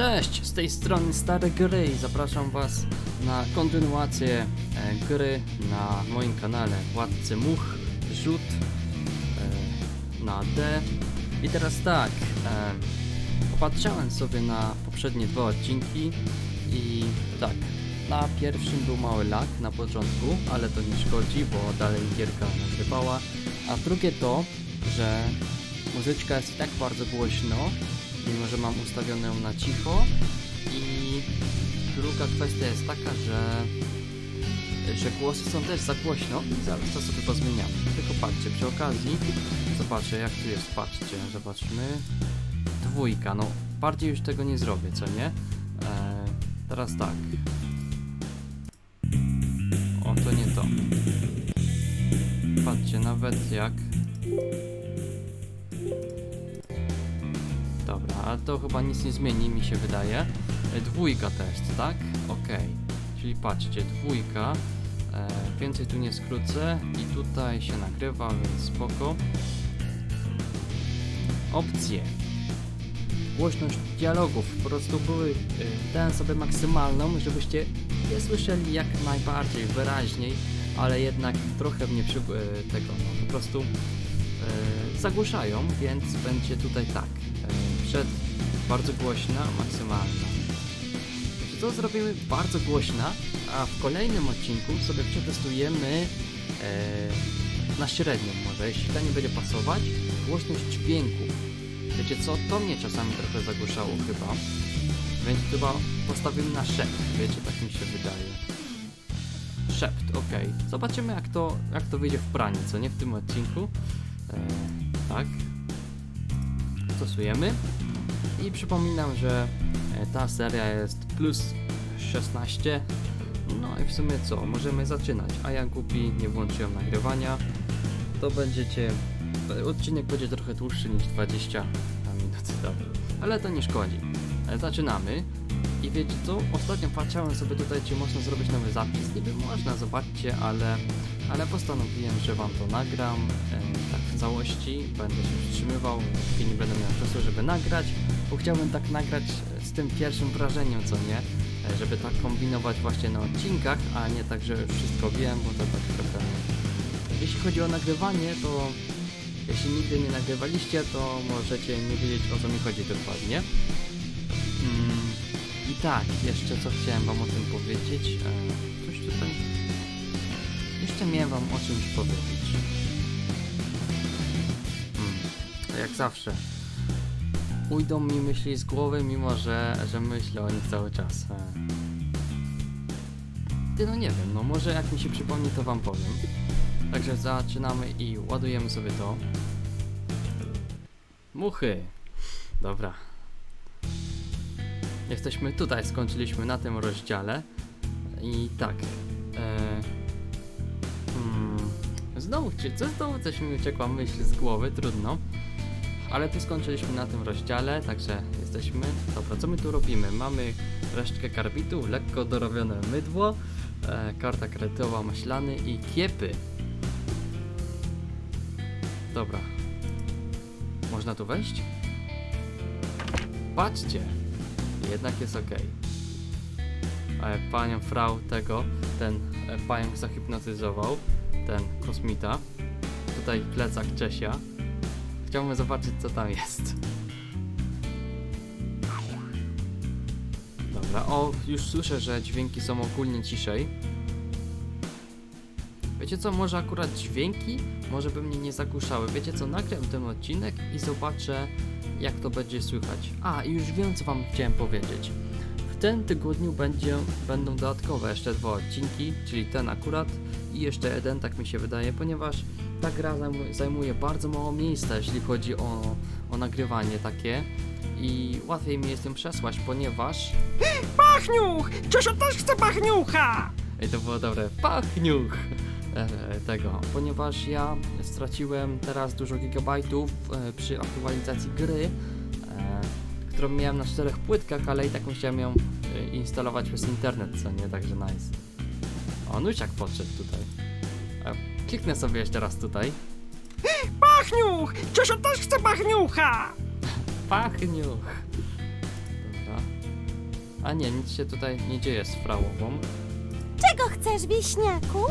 Cześć, z tej strony Stare Gry i zapraszam Was na kontynuację e, gry na moim kanale Władcy Much, Rzut e, na D. I teraz tak, e, popatrzałem sobie na poprzednie dwa odcinki i tak, na pierwszym był mały lag na początku, ale to nie szkodzi, bo dalej gierka nagrywała. A drugie to, że muzyczka jest i tak bardzo głośno, mimo że mam ustawioną na cicho. I druga kwestia jest taka, że, że głosy są też za głośno zaraz to sobie pozmieniamy. Tylko patrzcie, przy okazji zobaczę jak tu jest, patrzcie, zobaczmy. Dwójka, no bardziej już tego nie zrobię, co nie? Eee, teraz tak. O, to nie to. Patrzcie, nawet jak Dobra, ale to chyba nic nie zmieni, mi się wydaje. E, Dwójka test, tak? Okej. Czyli patrzcie, dwójka. E, więcej tu nie skrócę i tutaj się nagrywa, więc spoko. Opcje. Głośność dialogów po prostu były, e, dałem sobie maksymalną, żebyście nie słyszeli jak najbardziej wyraźniej, ale jednak trochę mnie przy, e, tego, no, po prostu zagłuszają, więc będzie tutaj tak. E, przed bardzo głośna, maksymalna. Co zrobimy bardzo głośna, a w kolejnym odcinku sobie przetestujemy e, na średnią może, jeśli ta nie będzie pasować, głośność dźwięku. Wiecie co, to mnie czasami trochę zagłuszało chyba, więc chyba postawimy na szept, wiecie, tak mi się wydaje. Szept, ok. Zobaczymy jak to, jak to wyjdzie w praniu, co nie w tym odcinku. E, tak. Stosujemy. I przypominam, że e, ta seria jest plus 16. No i w sumie co, możemy zaczynać. A ja głupi nie włączyłem nagrywania. To będziecie. Odcinek będzie trochę dłuższy niż 20 minut. Dobra. Ale to nie szkodzi. E, Zaczynamy. I wiecie co? Ostatnio patrzałem sobie tutaj, czy można zrobić nowy zapis. Niby można, zobaczcie, ale, ale postanowiłem, że wam to nagram e, tak w całości. Będę się wstrzymywał, póki nie będę miał czasu, żeby nagrać, bo chciałbym tak nagrać e, z tym pierwszym wrażeniem, co nie? E, żeby tak kombinować właśnie na odcinkach, a nie tak, że wszystko wiem, bo to tak trochę... Jeśli chodzi o nagrywanie, to jeśli nigdy nie nagrywaliście, to możecie nie wiedzieć o co mi chodzi dokładnie. Mm, I tak, jeszcze co chciałem wam o tym powiedzieć. Jeszcze miałem wam o czymś powiedzieć. Mm, to jak zawsze. Ujdą mi myśli z głowy, mimo że, że myślę o nich cały czas. E. Ty no nie wiem, no może jak mi się przypomni to wam powiem. Także zaczynamy i ładujemy sobie to. Muchy. Dobra. Jesteśmy tutaj, skończyliśmy na tym rozdziale. I tak. E, hmm, znowu, czy co znowu coś mi uciekła myśl z głowy, trudno. Ale tu skończyliśmy na tym rozdziale, także jesteśmy. Dobra, co my tu robimy? Mamy resztkę karbitu, lekko dorobione mydło, e, karta kredytowa maślany i kiepy. Dobra. Można tu wejść? Patrzcie! Jednak jest ok. E, panią Frau tego, ten e, pająk zahipnotyzował, ten kosmita. Tutaj plecak Czesia. Chciałbym zobaczyć co tam jest. Dobra, o, już słyszę, że dźwięki są ogólnie ciszej. Wiecie co, może akurat dźwięki może by mnie nie zagłuszały. Wiecie co, nagram ten odcinek i zobaczę jak to będzie słychać. A, i już wiem co wam chciałem powiedzieć. W tym tygodniu będzie, będą dodatkowe jeszcze dwa odcinki, czyli ten akurat i jeszcze jeden, tak mi się wydaje, ponieważ ta gra zajmu- zajmuje bardzo mało miejsca, jeśli chodzi o, o nagrywanie takie i łatwiej mi jest ją przesłać, ponieważ Pachniuch! Czesio też chce pachniucha! Ej, to było dobre. Pachniuch! E, tego, ponieważ ja straciłem teraz dużo gigabajtów e, przy aktualizacji gry, e, którą miałem na czterech płytkach, ale i tak musiałem ją instalować przez internet, co nie, także nice. O, Nusiak podszedł tutaj. E, kliknę sobie jeszcze raz tutaj. Pachniuch! Czesio też chce pachniucha! Pachniuch! Dobra. A nie, nic się tutaj nie dzieje z frałową. Czego chcesz, wieśniaku?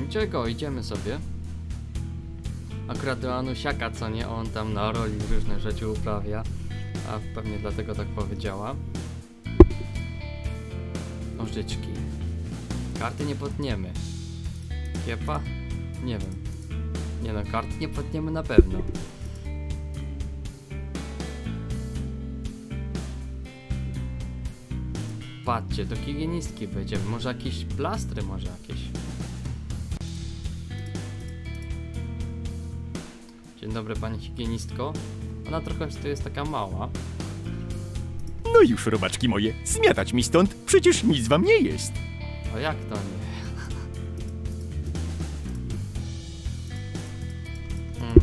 Niczego, idziemy sobie. Akurat do Anusiaka, co nie, on tam na roli różne rzeczy uprawia, a pewnie dlatego tak powiedziała. Nożyczki. Karty nie potniemy. Kiepa? Nie wiem. Nie no, kart nie potniemy na pewno. Patrzcie, do higienistki będziemy. Może jakieś plastry, może jakieś. Dzień dobry, pani higienistko. Ona trochę tu jest taka mała. No już, robaczki moje, zmiatać mi stąd, przecież nic wam nie jest. O jak to nie? Hmm.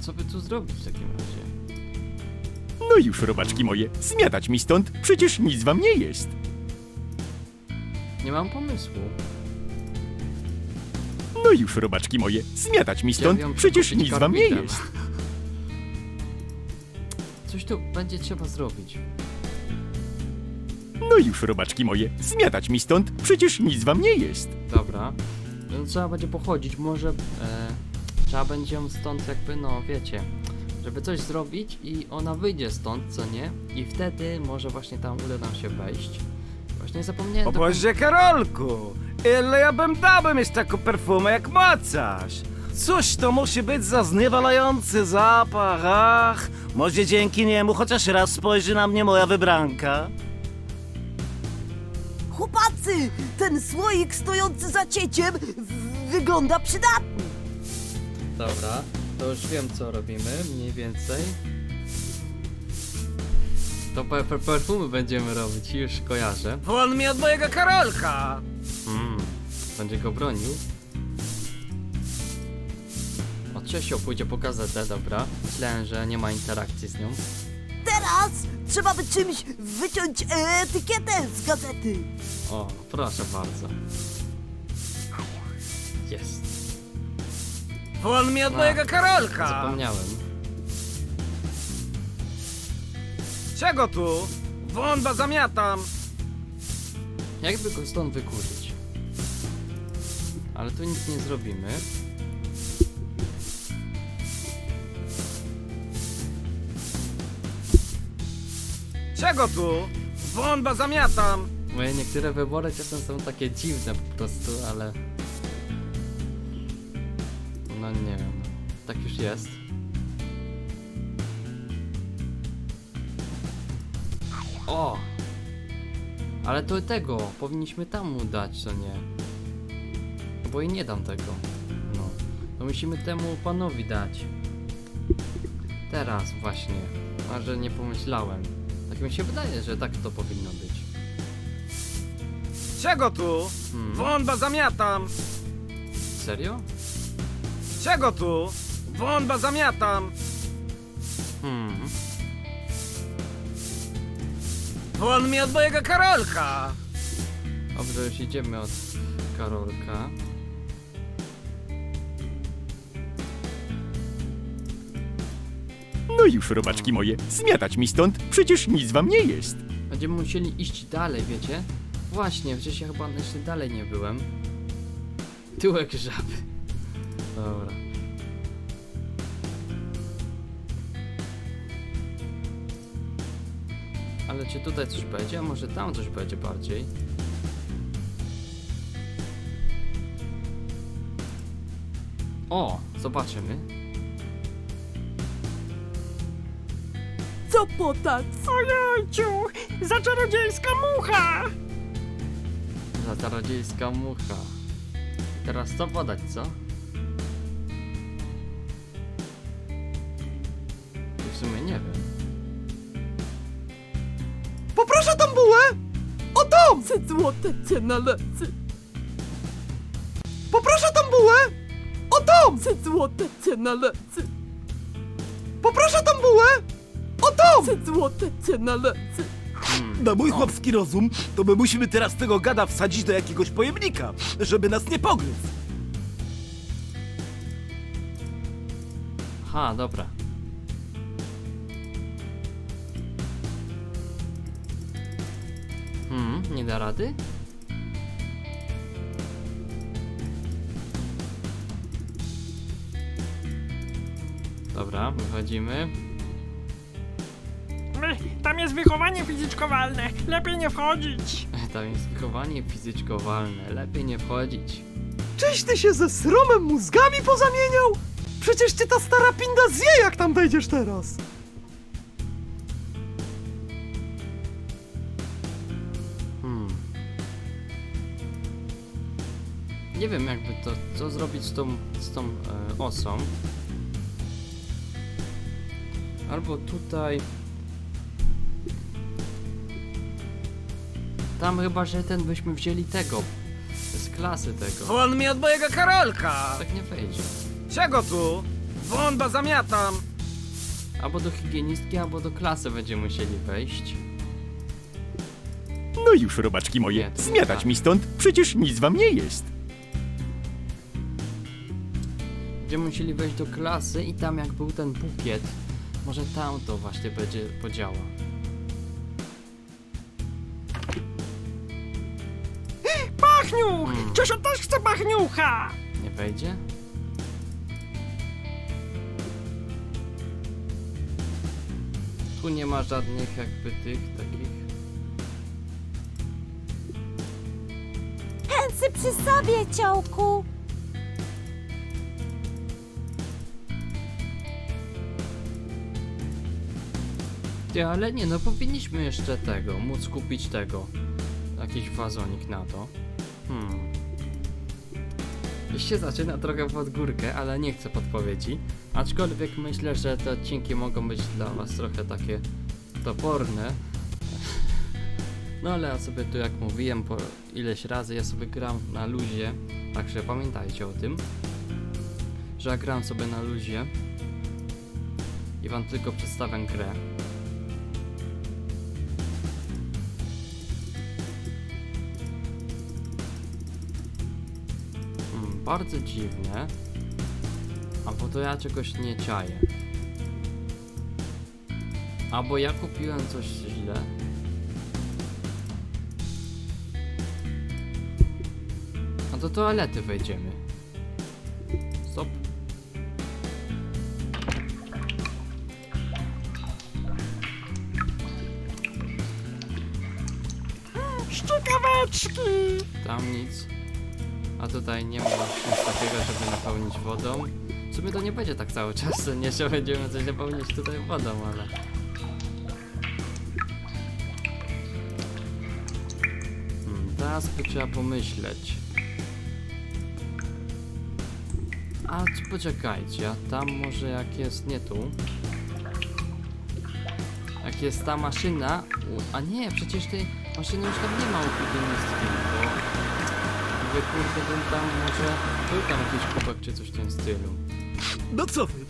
Co by tu zrobić w takim razie? No już, robaczki moje, zmiatać mi stąd, przecież nic wam nie jest. Nie mam pomysłu. No już, robaczki moje, zmiatać mi stąd, przecież nic wam nie jest. Tu będzie trzeba zrobić. No już, robaczki moje, zmiatać mi stąd, przecież nic wam nie jest. Dobra. No, trzeba będzie pochodzić, może... E, trzeba będzie ją stąd jakby, no wiecie... Żeby coś zrobić i ona wyjdzie stąd, co nie? I wtedy może właśnie tam uda nam się wejść. Właśnie zapomniałem... O do- Boże, Karolku! Ile ja bym dał, by mieć taką perfumę jak macaś? Cóż to musi być za zniewalający zapach, ach! Może dzięki niemu chociaż raz spojrzy na mnie moja wybranka? Chłopacy, ten słoik stojący za cieciem w- wygląda przydatnie. Dobra, to już wiem co robimy, mniej więcej. To pe pe perfumy będziemy robić, już kojarzę. Won mi od mojego Karolka! Mm, będzie go bronił. Czesio pójdzie po gazetę, dobra. Myślałem, że nie ma interakcji z nią. Teraz trzeba by czymś wyciąć etykietę z gazety. O, proszę bardzo. Jest. Won mi od A, mojego Karolka! Zapomniałem. Czego tu? Bo zamiatam! Jakby go stąd wykurzyć? Ale tu nic nie zrobimy. Czego tu? Bo zamiatam! Moje niektóre wybory czasem są takie dziwne po prostu, ale... No nie wiem, tak już jest. O! Ale to tego, powinniśmy tam mu dać, co nie? Bo i nie dam tego. No. To musimy temu panowi dać. Teraz właśnie. A że nie pomyślałem. Tak mi się wydaje, że tak to powinno być. Czego tu? Hmm. Bo zamiatam! Serio? Czego tu? Bo zamiatam! Hmm. Won mi od mojego Karolka! Dobrze, już idziemy od Karolka. No już, robaczki moje, zmiatać mi stąd, przecież nic wam nie jest. Będziemy musieli iść dalej, wiecie? Właśnie, przecież ja chyba jeszcze dalej nie byłem. Tyłek żaby. Dobra. Ale czy tutaj coś będzie? A może tam coś będzie bardziej? O, zobaczymy. Co podać? Ojejciu! Za czarodziejska mucha! Za czarodziejska mucha. Teraz co podać, co? W sumie nie wiem. Poproszę tą bułę! O tą! Za złote cię nalecę. Poproszę tą bułę! O tą! Za złote cię nalecę. Poproszę tą bułę! 500 złote, cena lecę. Hmm, Na mój no. chłopski rozum, to my musimy teraz tego gada wsadzić do jakiegoś pojemnika, żeby nas nie pogryzł. Ha, dobra. Hmm, nie da rady? Dobra, wychodzimy. Tam jest wychowanie fizyczkowalne. Lepiej nie wchodzić. Tam jest wychowanie fizyczkowalne. Lepiej nie wchodzić. Czyś ty się ze sromem mózgami pozamieniał? Przecież cię ta stara pinda zje, jak tam wejdziesz teraz. Hmm. Nie wiem jakby to, co zrobić z tą, z tą e, osą. Albo tutaj. Tam chyba, że ten byśmy wzięli tego. Z klasy tego. Won mi od mojego Karolka! Tak nie wejdzie. Czego tu? Won, bo zamiatam! Albo do higienistki, albo do klasy będziemy musieli wejść. No już, robaczki moje, to nie zmiatać tak. mi stąd, przecież nic wam nie jest. Będziemy musieli wejść do klasy i tam jak był ten bukiet, może tam to właśnie będzie podziała. Pachniuch! Hmm. Czesio też chce pachniucha! Nie wejdzie? Tu nie ma żadnych jakby tych takich. Pensy przy sobie, ciołku. Ty, ale nie, no powinniśmy jeszcze tego, móc kupić tego. Jakiś wazonik na to. Hmm. Już się zaczyna trochę pod górkę, ale nie chcę podpowiedzi. Aczkolwiek myślę, że te odcinki mogą być dla was trochę takie toporne. No ale ja sobie tu jak mówiłem po ileś razy, ja sobie gram na luzie, także pamiętajcie o tym, że ja gram sobie na luzie i wam tylko przedstawiam grę. Bardzo dziwne. Albo to ja czegoś nie czaję. Albo ja kupiłem coś źle. A do toalety wejdziemy. Stop. Szczykaweczki! Tam nic. A tutaj nie ma nic takiego, żeby napełnić wodą. W sumie to nie będzie tak cały czas, nie że będziemy coś napełnić tutaj wodą, ale... Hmm, teraz by trzeba pomyśleć. A poczekajcie, a tam może jak jest nie tu. Jak jest ta maszyna. u- A nie, przecież tej maszyny już tam nie ma u bo. Mówię, kurde, bym tam może. Był tam jakiś kubek czy coś w tym stylu. No co wy?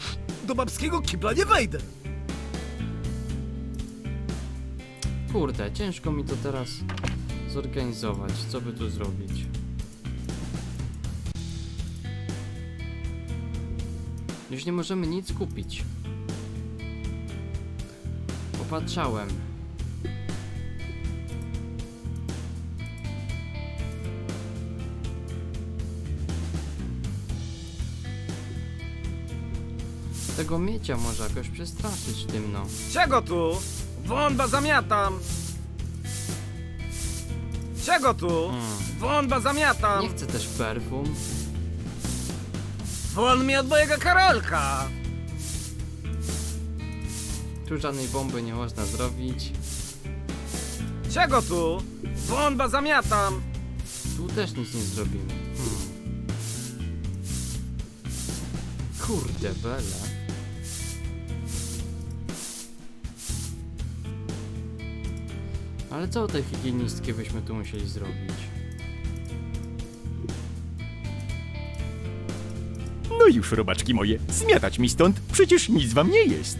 Do babskiego kibla nie wejdę. Kurde, ciężko mi to teraz zorganizować. Co by tu zrobić? Już nie możemy nic kupić. Popatrzałem. Tego miecia może jakoś przestraszyć tym no. Czego tu? Bo zamiatam! Czego tu? Won, bo zamiatam! Nie chcę też perfum. Won mi od mojego Karolka! Tu żadnej bomby nie można zrobić. Czego tu? Bo zamiatam! Tu też nic nie zrobimy. Hmm. Kurde bele. Ale co te higienistki byśmy tu musieli zrobić? No już, robaczki moje, zmiatać mi stąd, przecież nic wam nie jest.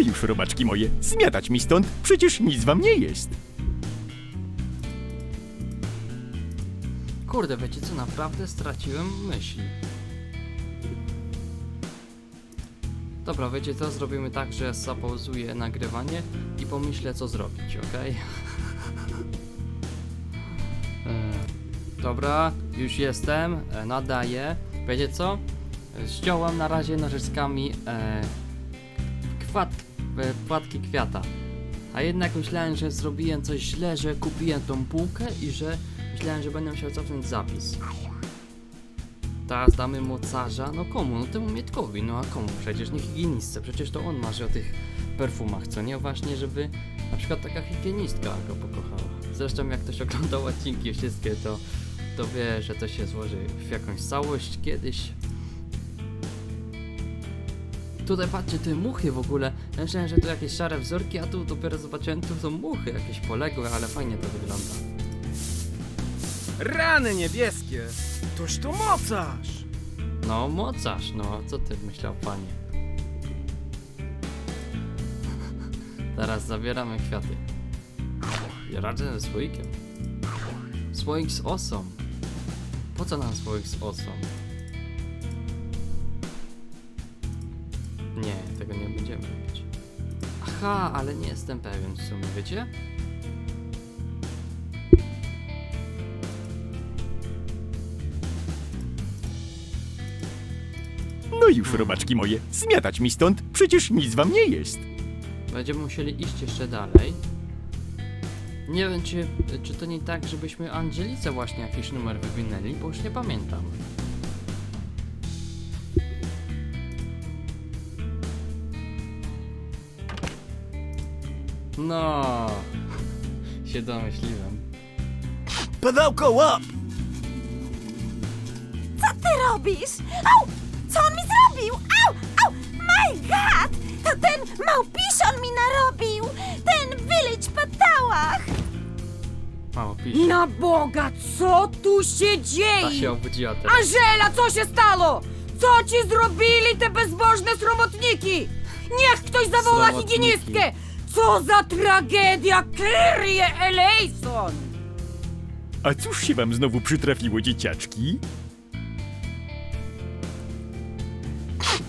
Już, robaczki moje, zmiatać mi stąd, przecież nic wam nie jest. Kurde, wiecie co, naprawdę straciłem myśl. Dobra, wiecie co, zrobimy tak, że zapauzuję nagrywanie i pomyślę co zrobić, ok? e, dobra, już jestem, e, nadaję. Wiecie co? E, Ściąłem na razie nożyczkami e, kwat, e, płatki kwiata. A jednak myślałem, że zrobiłem coś źle, że kupiłem tą półkę i że myślałem, że będę musiał cofnąć zapis. Teraz damy mocarza, no komu? No temu Mietkowi, no a komu? Przecież nie higienistce, przecież to on marzy o tych perfumach, co nie? Właśnie, żeby na przykład taka higienistka go pokochała. Zresztą jak ktoś oglądał odcinki wszystkie, to, to wie, że to się złoży w jakąś całość kiedyś. Tutaj patrzcie, te muchy w ogóle. Ja myślałem, że to jakieś szare wzorki, a tu dopiero zobaczyłem, tu są muchy jakieś poległe, ale fajnie to wygląda. Rany niebieskie! Toż to mocarz! No, mocarz, no, co ty myślał, panie? Teraz zabieramy kwiaty. Ja radzę ze słoikiem. Słoik z osą. Po co nam słoik z osą? Będziemy robić. Aha, ale nie jestem pewien w sumie, wiecie? No już, robaczki moje, zmiatać mi stąd, przecież nic wam nie jest. Będziemy musieli iść jeszcze dalej. Nie wiem, czy, czy to nie tak, żebyśmy Angelice właśnie jakiś numer wywinęli, bo już nie pamiętam. No, się domyśliłem. Pedałko łap! Co ty robisz? Au! Co on mi zrobił? Au! Au! My God! To ten małpiszon mi narobił! Ten wylić patałach! Mało pisz. Na Boga, co tu się Ta dzieje? się obudziła teraz. Angela, co się stało? Co ci zrobili te bezbożne sromotniki? Niech ktoś zawoła Sromotniki. higienistkę! Co za tragedia kryje Elejson! A cóż się wam znowu przytrafiło, dzieciaczki?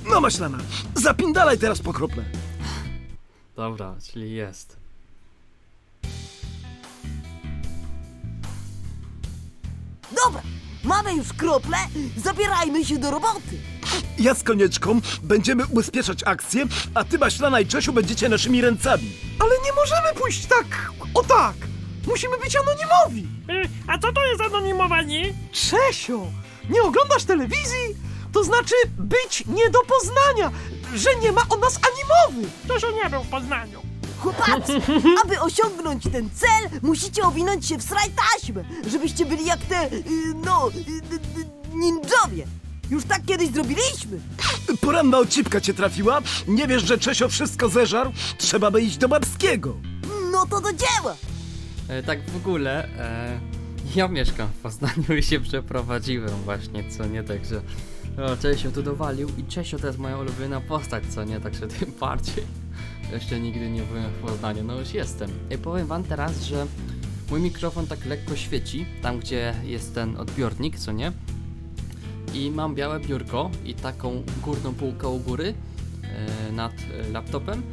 No maślana, zapindalaj teraz po krople. Dobra, czyli jest. Dobra, mamy już krople, zabierajmy się do roboty. Ja z konieczką będziemy ubezpieczać akcję, a ty maślana i Czesiu będziecie naszymi ręcami. Ale nie możemy pójść tak, o tak. Musimy być anonimowi. Y, A co to jest anonimowanie? Czesio, nie oglądasz telewizji? To znaczy być nie do poznania, że nie ma o nas ani mowy. To się nie był w Poznaniu. Chłopacy, aby osiągnąć ten cel, musicie owinąć się w sraj taśmę, żebyście byli jak te, y, no, y, y, ninjowie. Już tak kiedyś zrobiliśmy. Poranna odcipka cię trafiła? Nie wiesz, że Czesio wszystko zeżarł? Trzeba by iść do Babskiego. No to do dzieła. E, tak w ogóle, e, ja mieszkam w Poznaniu i się przeprowadziłem właśnie, co nie, także o, Czesio tu dowalił i Czesio to jest moja ulubiona postać, co nie, także tym bardziej jeszcze nigdy nie byłem w Poznaniu, no już jestem. I powiem wam teraz, że mój mikrofon tak lekko świeci, tam gdzie jest ten odbiornik, co nie, i mam białe biurko i taką górną półkę u góry e, nad laptopem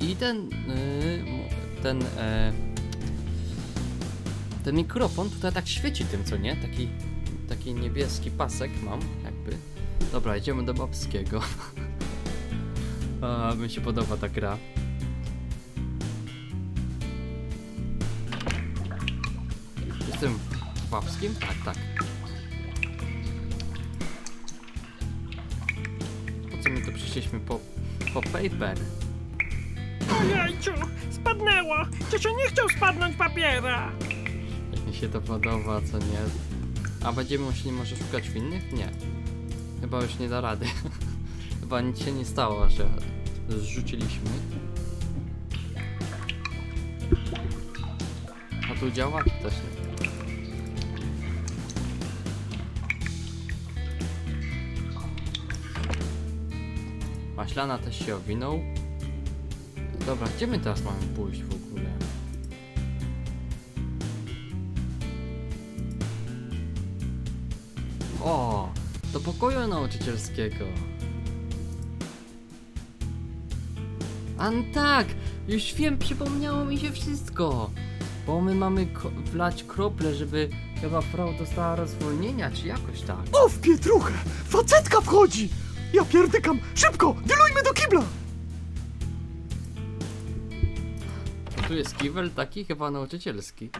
i ten, e, ten e, ten mikrofon tutaj tak świeci tym, co nie? Taki, taki niebieski pasek mam, jakby. Dobra, idziemy do babskiego. A, mi się podoba ta gra. Babskim? Tak, tak. Po co my tu przyszliśmy po, po paper? Ojejciu, spadnęło. Czesio nie chciał spadnąć papiera. Jak mi się to podoba, co nie. A będziemy musieli może szukać winnych? Nie. Chyba już nie da rady. Chyba nic się nie stało, że zrzuciliśmy. A tu działa? Też nie. Maślana też się owinął. Dobra, gdzie my teraz mamy pójść w ogóle? O, do pokoju nauczycielskiego. A no tak, już wiem, przypomniało mi się wszystko. Bo my mamy wlać krople, żeby chyba frau dostała rozwolnienia, czy jakoś tak. O, w pietruchę! Facetka wchodzi! Ja pierdykam! Szybko! Dylujmy do kibla! Tu jest kibel taki chyba nauczycielski.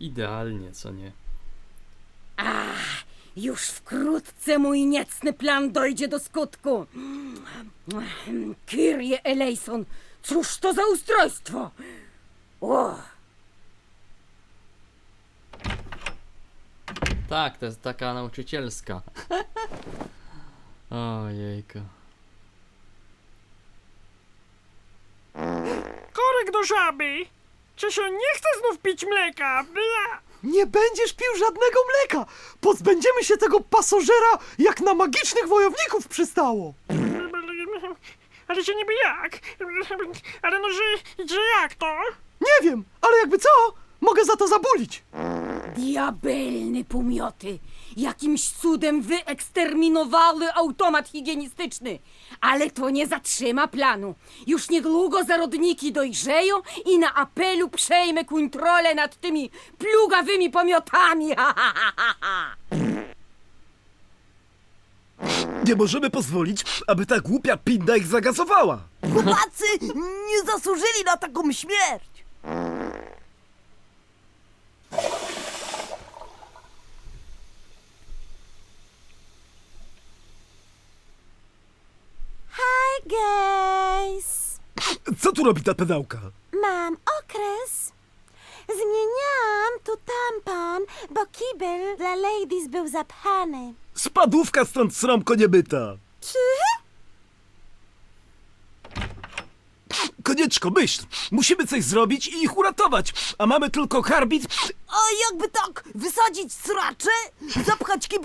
Idealnie, co nie? Już wkrótce mój niecny plan dojdzie do skutku. Kyrie Eleison, cóż to za ustrojstwo? O, Tak, to jest taka nauczycielska. Ojejku. Korek do żaby! Czy się nie chce znów pić mleka? Bla! Nie będziesz pił żadnego mleka! Pozbędziemy się tego pasożera, jak na magicznych wojowników przystało! Ale się niby jak? Ale no, że, że jak to? Nie wiem, ale jakby co? Mogę za to zabulić! Diabelny pomioty! Jakimś cudem wyeksterminowały automat higienistyczny. Ale to nie zatrzyma planu. Już niedługo zarodniki dojrzeją i na apelu przejmę kontrolę nad tymi plugawymi pomiotami. Ha, ha, ha, ha, ha. Nie możemy pozwolić, aby ta głupia pinda ich zagazowała. Chłopacy nie zasłużyli na taką śmierć! Hi guys! Co tu robi ta pedałka? Mam okres. Zmieniałam tu tampon, bo kibel dla ladies był zapchany. Spadówka stąd sromko niebyta. Czy? Konieczko, myśl! Musimy coś zrobić i ich uratować, a mamy tylko karbit A jakby tak wysadzić sracze, zapchać kibel